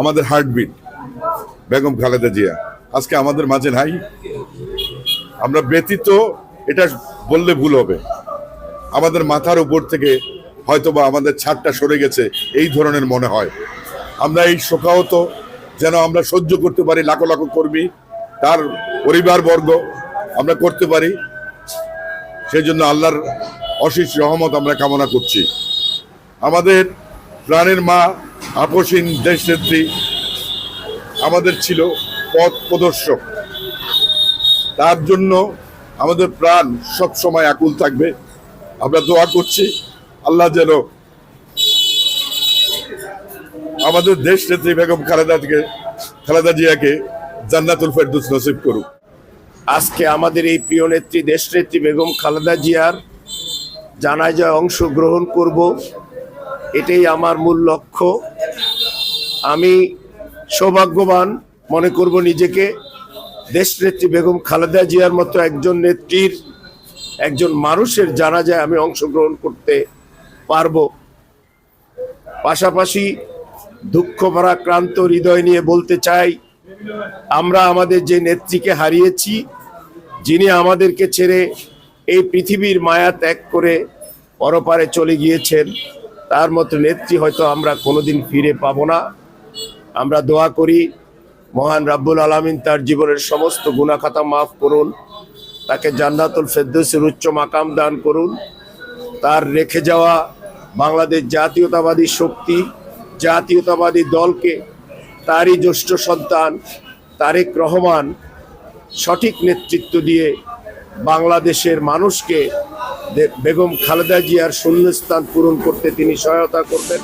আমাদের হার্টবিট বেগম খালেদা জিয়া। আজকে আমাদের মাঝে নাই। আমরা ব্যতীত এটা বললে ভুল হবে। আমাদের মাথার উপর থেকে হয়তোবা আমাদের ছাদটা সরে গেছে, এই ধরনের মনে হয়। আমরা এই শোকাহত, যেন আমরা সহ্য করতে পারি লাখো লাখো কর্মী, তার পরিবারবর্গ, আমরা করতে পারি। সেই জন্য আল্লাহর অশেষ রহমত আমরা কামনা করছি। আমাদের প্রাণের মা আপসীন দেশনেত্রী আমাদের ছিল পথ প্রদর্শক। তার জন্য আমাদের প্রাণ সব সময় আকুল থাকবে। আমরা দোয়া করছি, আল্লাহ যেন আমাদের দেশ নেত্রী বেগম খালেদাকে খালেদা জিয়াকে জান্নাতুল ফেরদৌস নসিব করুক। আজকে আমাদের এই প্রিয় নেত্রী, দেশনেত্রী বেগম খালেদা জিয়ার জানাজায় অংশগ্রহণ করব। এটাই আমার মূল লক্ষ্য। আমি সৌভাগ্যবান মনে করব নিজেকে। দেশনেত্রী বেগম খালেদা জিয়ার মতো একজন নেত্রীর, একজন মানুষের জানা যায় আমি অংশগ্রহণ করতে পারব। পাশাপাশি দুঃখ ভারাক্রান্ত হৃদয় নিয়ে বলতে চাই, আমরা আমাদের যে নেত্রীকে হারিয়েছি, যিনি আমাদেরকে ছেড়ে এই পৃথিবীর মায়া ত্যাগ করে পরপারে চলে গিয়েছেন, তার মতো নেত্রী হয়তো আমরা কোনোদিন ফিরে পাবো না। আমরা দোয়া করি, মহান রাব্বুল আলামিন তার জীবনের সমস্ত গুণাখাতা মাফ করুন, তাকে জান্নাতুল ফেরদৌসের উচ্চ মাকাম দান করুন, তার রেখে যাওয়া বাংলাদেশ জাতীয়তাবাদী শক্তি, জাতীয়তাবাদী দলকে, তারই জ্যেষ্ঠ সন্তান তারেক রহমান সঠিক নেতৃত্ব দিয়ে বাংলাদেশের মানুষকে বেগম খালেদা জিয়ার শূন্যস্থান পূরণ করতে তিনি সহায়তা করবেন।